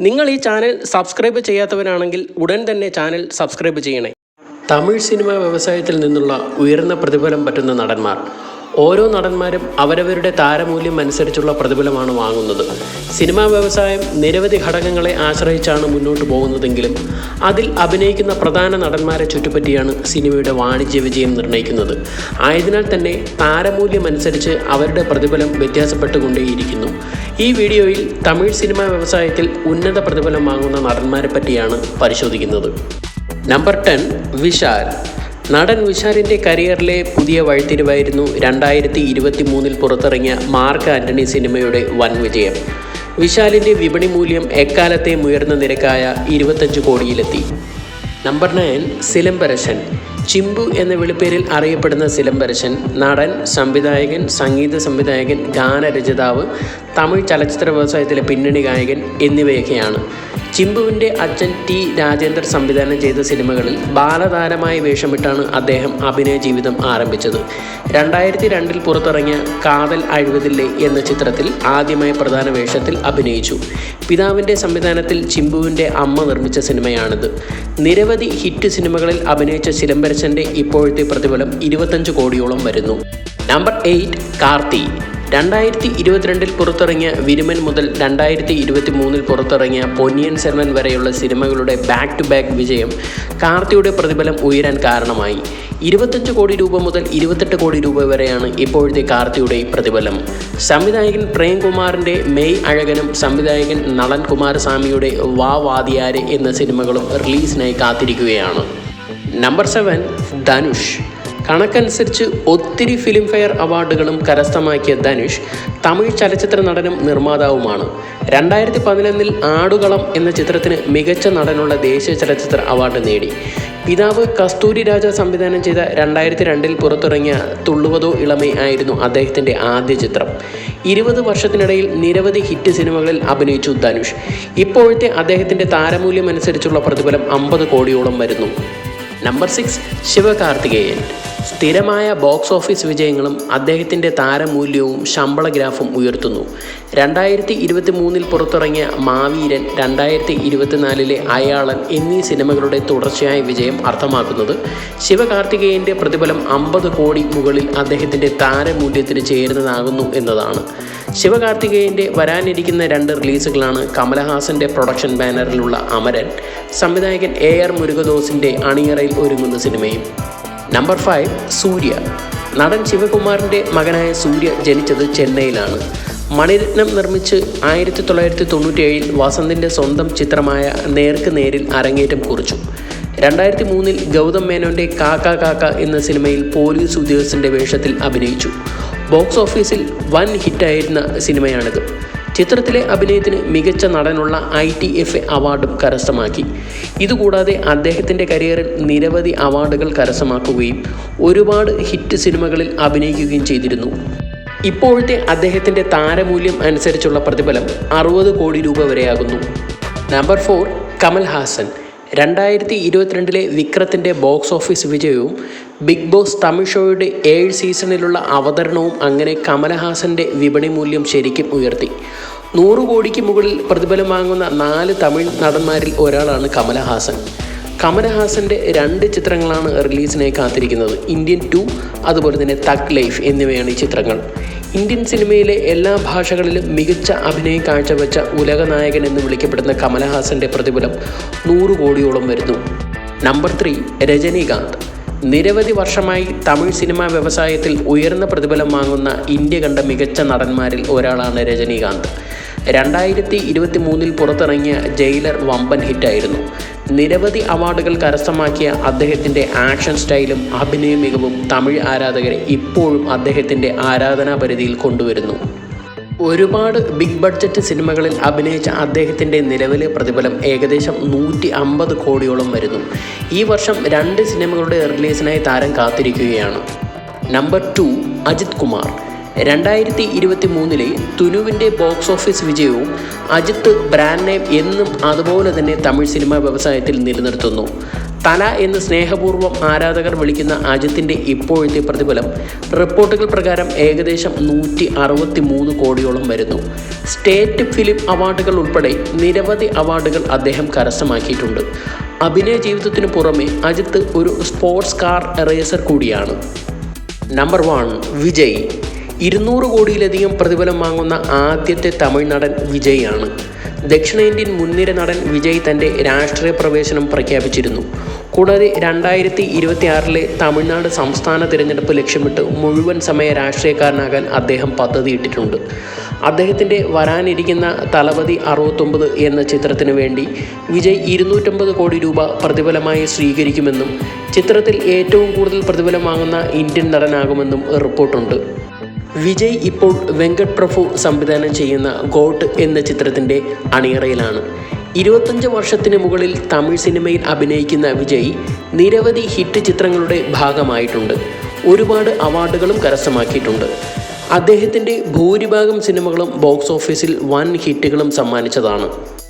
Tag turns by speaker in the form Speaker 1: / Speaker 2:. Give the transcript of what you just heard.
Speaker 1: നിങ്ങൾ ഈ channel subscribe ചെയ്യാത്തവരാണെങ്കിൽ ഉടൻ തന്നെ ചാനൽ സബ്സ്ക്രൈബ് ചെയ്യണേ. തമിഴ് സിനിമാ വ്യവസായത്തിൽ നിന്നുള്ള ഉയർന്ന പ്രതിഫലം പറ്റുന്ന നടന്മാർ. ഓരോ നടന്മാരും അവരവരുടെ താരമൂല്യം അനുസരിച്ചുള്ള പ്രതിഫലമാണ് വാങ്ങുന്നത്. സിനിമാ വ്യവസായം നിരവധി ഘടകങ്ങളെ ആശ്രയിച്ചാണ് മുന്നോട്ട് പോകുന്നതെങ്കിലും അതിൽ അഭിനയിക്കുന്ന പ്രധാന നടന്മാരെ ചുറ്റിപ്പറ്റിയാണ് സിനിമയുടെ വാണിജ്യ വിജയം നിർണയിക്കുന്നത്. ആയതിനാൽ തന്നെ താരമൂല്യം അനുസരിച്ച് അവരുടെ പ്രതിഫലം വ്യത്യാസപ്പെട്ടുകൊണ്ടേയിരിക്കുന്നു. ഈ വീഡിയോയിൽ തമിഴ് സിനിമാ വ്യവസായത്തിൽ ഉന്നത പ്രതിഫലം വാങ്ങുന്ന നടന്മാരെ പറ്റിയാണ് പരിശോധിക്കുന്നത്. Number ten Vishal. നടൻ വിശാലിന്റെ കരിയറിലെ പുതിയ വഴിത്തിരിവായിരുന്നു രണ്ടായിരത്തി ഇരുപത്തി മൂന്നിൽ പുറത്തിറങ്ങിയ മാർക്ക് ആന്റണി സിനിമയുടെ വൻ വിജയം. വിശാലിന്റെ വിപണി മൂല്യം എക്കാലത്തെയും ഉയർന്ന നിരക്കായ ഇരുപത്തഞ്ച് കോടിയിലെത്തി. Number nine Silambarasan. ചിമ്പു എന്ന വിളിപ്പേരിൽ അറിയപ്പെടുന്ന സിലംബരശൻ നടൻ സംവിധായകൻ സംഗീത സംവിധായകൻ ഗാനരചിതാവ് തമിഴ് ചലച്ചിത്ര വ്യവസായത്തിലെ പിന്നണി ഗായകൻ എന്നിവയൊക്കെയാണ്. ചിമ്പുവിന്റെ അച്ഛൻ ടി രാജേന്ദ്രൻ സംവിധാനം ചെയ്ത സിനിമകളിൽ ബാലതാരമായി വേഷമിട്ടാണ് അദ്ദേഹം അഭിനയ ജീവിതം ആരംഭിച്ചത്. രണ്ടായിരത്തി രണ്ടിൽ പുറത്തിറങ്ങിയ കാതൽ അഴുവതില്ലേ എന്ന ചിത്രത്തിൽ ആദ്യമായി പ്രധാന വേഷത്തിൽ അഭിനയിച്ചു. പിതാവിന്റെ സംവിധാനത്തിൽ ചിമ്പുവിന്റെ അമ്മ നിർമ്മിച്ച സിനിമയാണിത്. നിരവധി ഹിറ്റ് സിനിമകളിൽ അഭിനയിച്ച ചിലംബരച്ചന്റെ ഇപ്പോഴത്തെ പ്രതിഫലം ഇരുപത്തഞ്ച് കോടിയോളം വരുന്നു. Number eight Karthi. രണ്ടായിരത്തി ഇരുപത്തിരണ്ടിൽ പുറത്തിറങ്ങിയ വിരുമൻ മുതൽ രണ്ടായിരത്തി ഇരുപത്തി മൂന്നിൽ പുറത്തിറങ്ങിയ പൊന്നിയൻ സെൽവൻ വരെയുള്ള സിനിമകളുടെ ബാക്ക് ടു ബാക്ക് വിജയം കാർത്തിയുടെ പ്രതിഫലം ഉയരാൻ കാരണമായി. ഇരുപത്തഞ്ച് കോടി രൂപ മുതൽ ഇരുപത്തെട്ട് കോടി രൂപ വരെയാണ് ഇപ്പോഴത്തെ കാർത്തിയുടെ പ്രതിഫലം. സംവിധായകൻ പ്രേംകുമാറിന്റെ മെയ് അഴകനും സംവിധായകൻ നളൻ കുമാരസ്വാമിയുടെ വാ വാദിയാരെ എന്ന സിനിമകളും റിലീസിനായി കാത്തിരിക്കുകയാണ്. Number seven Dhanush. കണക്കനുസരിച്ച് ഒത്തിരി ഫിലിം ഫെയർ അവാർഡുകളും കരസ്ഥമാക്കിയ ധനുഷ് തമിഴ് ചലച്ചിത്ര നടനും നിർമ്മാതാവുമാണ്. രണ്ടായിരത്തി പതിനൊന്നിൽ ആടുകളം എന്ന ചിത്രത്തിന് മികച്ച നടനുള്ള ദേശീയ ചലച്ചിത്ര അവാർഡ് നേടി. പിതാവ് കസ്തൂരി രാജ സംവിധാനം ചെയ്ത രണ്ടായിരത്തി രണ്ടിൽ പുറത്തിറങ്ങിയ തുള്ളുവതോ ഇളമേ ആയിരുന്നു അദ്ദേഹത്തിന്റെ ആദ്യ ചിത്രം. ഇരുപത് വർഷത്തിനിടയിൽ നിരവധി ഹിറ്റ് സിനിമകളിൽ അഭിനയിച്ചു ധനുഷ്. ഇപ്പോഴത്തെ അദ്ദേഹത്തിന്റെ താരമൂല്യം അനുസരിച്ചുള്ള പ്രതിഫലം അമ്പത് കോടിയോളം വരുന്നു. Number six Sivakarthikeyan. സ്ഥിരമായ ബോക്സ് ഓഫീസ് വിജയങ്ങളും അദ്ദേഹത്തിന്റെ താരമൂല്യവും ശമ്പള ഗ്രാഫും ഉയർത്തുന്നു. രണ്ടായിരത്തി ഇരുപത്തി മൂന്നിൽ പുറത്തിറങ്ങിയ മാവീരൻ രണ്ടായിരത്തി ഇരുപത്തിനാലിലെ അയാളൻ എന്നീ സിനിമകളുടെ തുടർച്ചയായ വിജയം അർത്ഥമാക്കുന്നത് ശിവകാർത്തികേയന്റെ പ്രതിഫലം അമ്പത് കോടി മുകളിൽ അദ്ദേഹത്തിന്റെ താരമൂല്യത്തിന് ചേരുന്നതാകുന്നു എന്നതാണ്. ശിവകാർത്തികേയന്റെ വരാനിരിക്കുന്ന രണ്ട് റിലീസുകളാണ് കമലഹാസന്റെ പ്രൊഡക്ഷൻ ബാനറിലുള്ള അമരൻ സംവിധായകൻ എ ആർ മുരുകദോസിന്റെ അണിയറയിൽ ഒരുങ്ങുന്ന സിനിമയും. Number five Suriya. നടൻ ശിവകുമാറിന്റെ മകനായ സൂര്യ ജനിച്ചത് ചെന്നൈയിലാണ്. മണിരത്നം നിർമ്മിച്ച് ആയിരത്തി തൊള്ളായിരത്തി തൊണ്ണൂറ്റിയേഴിൽ വസന്തിന്റെ സ്വന്തം ചിത്രമായ നേർക്ക് നേരിൽ അരങ്ങേറ്റം കുറിച്ചു. രണ്ടായിരത്തി മൂന്നിൽ ഗൗതം മേനോന്റെ കാക്ക കാക്ക എന്ന സിനിമയിൽ പോലീസ് ഉദ്യോഗസ്ഥന്റെ വേഷത്തിൽ അഭിനയിച്ചു. ബോക്സ് ഓഫീസിൽ വൻ ഹിറ്റായിരുന്ന സിനിമയാണിത്. ചിത്രത്തിലെ അഭിനയത്തിന് മികച്ച നടനുള്ള ഐ ടി എഫ് അവാർഡും കരസ്ഥമാക്കി. ഇതുകൂടാതെ അദ്ദേഹത്തിന്റെ കരിയറിൽ നിരവധി അവാർഡുകൾ കരസ്ഥമാക്കുകയും ഒരുപാട് ഹിറ്റ് സിനിമകളിൽ അഭിനയിക്കുകയും ചെയ്തിരുന്നു. ഇപ്പോഴത്തെ അദ്ദേഹത്തിന്റെ താരമൂല്യം അനുസരിച്ചുള്ള പ്രതിഫലം അറുപത് കോടി രൂപ വരെയാകുന്നു. നമ്പർ ഫോർ കമൽ ഹാസൻ രണ്ടായിരത്തി ഇരുപത്തിരണ്ടിലെ വിക്രത്തിന്റെ ബോക്സ് ഓഫീസ് വിജയവും ബിഗ് ബോസ് തമിഴ് ഷോയുടെ ഏഴ് സീസണിലുള്ള അവതരണവും അങ്ങനെ കമലഹാസന്റെ വിപണി മൂല്യം ശരിക്കും ഉയർത്തി. നൂറ് കോടിക്ക് മുകളിൽ പ്രതിഫലം വാങ്ങുന്ന നാല് തമിഴ് നടന്മാരിൽ ഒരാളാണ് കമലഹാസൻ. കമലഹാസന്റെ രണ്ട് ചിത്രങ്ങളാണ് റിലീസിനായി കാത്തിരിക്കുന്നത്. ഇന്ത്യൻ ടു അതുപോലെ തന്നെ തക് ലൈഫ് എന്നിവയാണ് ഈ ചിത്രങ്ങൾ. ഇന്ത്യൻ സിനിമയിലെ എല്ലാ ഭാഷകളിലും മികച്ച അഭിനയം കാഴ്ചവെച്ച ഉലകനായകൻ എന്ന് വിളിക്കപ്പെടുന്ന കമലഹാസന്റെ പ്രതിഫലം നൂറ് കോടിയോളം വരുന്നു. Number three Rajinikanth. നിരവധി വർഷമായി തമിഴ് സിനിമാ വ്യവസായത്തിൽ ഉയർന്ന പ്രതിഫലം വാങ്ങുന്ന ഇന്ത്യ കണ്ട മികച്ച നടന്മാരിൽ ഒരാളാണ് രജനീകാന്ത്. രണ്ടായിരത്തി ഇരുപത്തി മൂന്നിൽ പുറത്തിറങ്ങിയ ജയിലർ വമ്പൻ ഹിറ്റായിരുന്നു. നിരവധി അവാർഡുകൾ കരസ്ഥമാക്കിയ അദ്ദേഹത്തിന്റെ ആക്ഷൻ സ്റ്റൈലും അഭിനയ മികവും തമിഴ് ആരാധകരെ ഇപ്പോഴും അദ്ദേഹത്തിന്റെ ആരാധനാ പരിധിയിൽ കൊണ്ടുവരുന്നു. ഒരുപാട് ബിഗ് ബഡ്ജറ്റ് സിനിമകളിൽ അഭിനയിച്ച അദ്ദേഹത്തിന്റെ നിലവിലെ പ്രതിഫലം ഏകദേശം നൂറ്റി അമ്പത് കോടിയോളം വരുന്നു. ഈ വർഷം രണ്ട് സിനിമകളുടെ റിലീസിനായി താരം കാത്തിരിക്കുകയാണ്. Number two Ajith Kumar. രണ്ടായിരത്തി ഇരുപത്തി മൂന്നിലെ തുനുവിന്റെ ബോക്സ് ഓഫീസ് വിജയവും അജിത്ത് ബ്രാൻഡ് നെയിം എന്നും അതുപോലെ തന്നെ തമിഴ് സിനിമാ വ്യവസായത്തിൽ നിലനിർത്തുന്നു. തല എന്ന് സ്നേഹപൂർവം ആരാധകർ വിളിക്കുന്ന അജിത്തിന്റെ ഇപ്പോഴത്തെ പ്രതിഫലം റിപ്പോർട്ടുകൾ പ്രകാരം ഏകദേശം നൂറ്റി അറുപത്തി മൂന്ന് കോടിയോളം വരുന്നു. സ്റ്റേറ്റ് ഫിലിം അവാർഡുകൾ ഉൾപ്പെടെ നിരവധി അവാർഡുകൾ അദ്ദേഹം കരസ്ഥമാക്കിയിട്ടുണ്ട്. അഭിനയ ജീവിതത്തിനു പുറമെ അജിത്ത് ഒരു സ്പോർട്സ് കാർ റേസർ കൂടിയാണ്. Number one Vijay. ഇരുന്നൂറ് കോടിയിലധികം പ്രതിഫലം വാങ്ങുന്ന ആദ്യത്തെ തമിഴ് നടൻ വിജയ് ആണ് ദക്ഷിണേന്ത്യൻ മുൻനിര നടൻ വിജയ് തന്റെ രാഷ്ട്രീയ പ്രവേശനം പ്രഖ്യാപിച്ചിരുന്നു. കൂടാതെ രണ്ടായിരത്തി ഇരുപത്തി ആറിലെ തമിഴ്നാട് സംസ്ഥാന തിരഞ്ഞെടുപ്പ് ലക്ഷ്യമിട്ട് മുഴുവൻ സമയ രാഷ്ട്രീയക്കാരനാകാൻ അദ്ദേഹം പദ്ധതിയിട്ടിട്ടുണ്ട്. അദ്ദേഹത്തിന്റെ വരാനിരിക്കുന്ന തലപതി അറുപത്തൊമ്പത് എന്ന ചിത്രത്തിന് വേണ്ടി വിജയ് ഇരുന്നൂറ്റമ്പത് കോടി രൂപ പ്രതിഫലമായി സ്വീകരിക്കുമെന്നും ചിത്രത്തിൽ ഏറ്റവും കൂടുതൽ പ്രതിഫലം വാങ്ങുന്ന ഇന്ത്യൻ നടനാകുമെന്നും റിപ്പോർട്ടുണ്ട്. വിജയ് ഇപ്പോൾ വെങ്കട് പ്രഭു സംവിധാനം ചെയ്യുന്ന ഗോട്ട് എന്ന ചിത്രത്തിന്റെ അണിയറയിലാണ്. ഇരുപത്തഞ്ച് വർഷത്തിന് മുകളിൽ തമിഴ് സിനിമയിൽ അഭിനയിക്കുന്ന വിജയ് നിരവധി ഹിറ്റ് ചിത്രങ്ങളുടെ ഭാഗമായിട്ടുണ്ട്. ഒരുപാട് അവാർഡുകളും കരസ്ഥമാക്കിയിട്ടുണ്ട്. അദ്ദേഹത്തിന്റെ ഭൂരിഭാഗം സിനിമകളും ബോക്സ് ഓഫീസിൽ വൻ ഹിറ്റുകളും സമ്മാനിച്ചതാണ്.